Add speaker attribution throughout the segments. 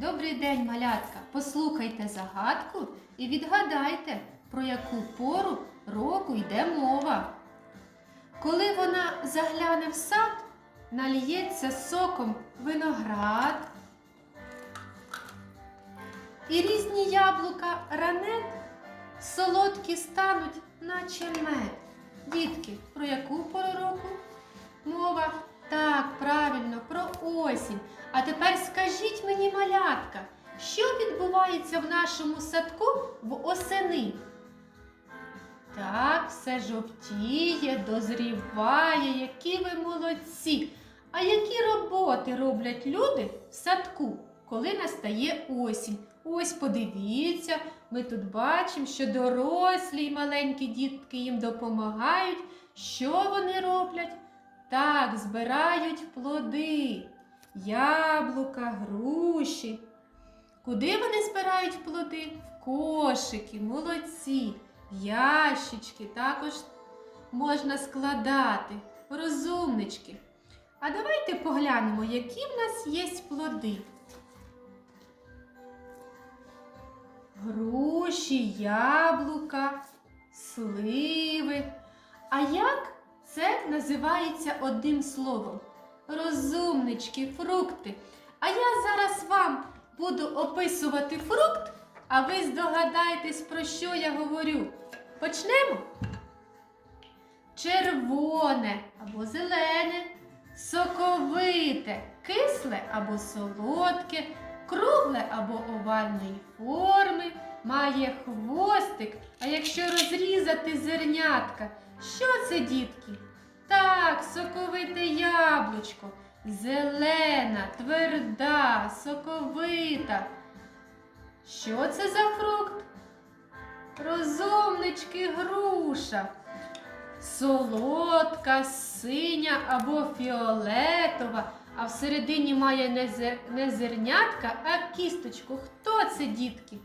Speaker 1: Добрий день, малятка! Послухайте загадку і відгадайте, про яку пору року йде мова. Коли вона загляне в сад, нальється соком виноград. І різні яблука ранет солодкі стануть, наче мед. Дітки, про яку пору року мова? Так, правильно, осінь. А тепер скажіть мені, малятка, що відбувається в нашому садку в осени? Так, все жовтіє, дозріває, які ви молодці. А які роботи роблять люди в садку, коли настає осінь? Ось подивіться, ми тут бачимо, що дорослі й маленькі дітки їм допомагають. Що вони роблять? Так, збирають плоди, яблука, груші. Куди вони збирають плоди? В кошики, молодці, ящички також можна складати, розумнички. А давайте поглянемо, які в нас є плоди. Груші, яблука, сливи. А як це називається одним словом? Розумнички, фрукти. А я зараз вам буду описувати фрукт, а ви здогадаєтесь, про що я говорю. Почнемо? Червоне або зелене, соковите, кисле або солодке, кругле або овальної форми, має хвостик. А якщо розрізати зернятка, що це, дітки? Так, соковите яблучко, зелена, тверда, соковита. Що це за фрукт? Розумнички груша. Солодка, синя або фіолетова, а всередині має не, зер... не зернятка, а кісточку. Хто це, дітки?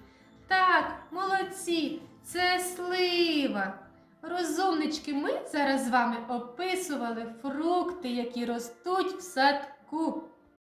Speaker 1: Так, молодці, це слива. Розумнички, ми зараз з вами описували фрукти, які ростуть в садку.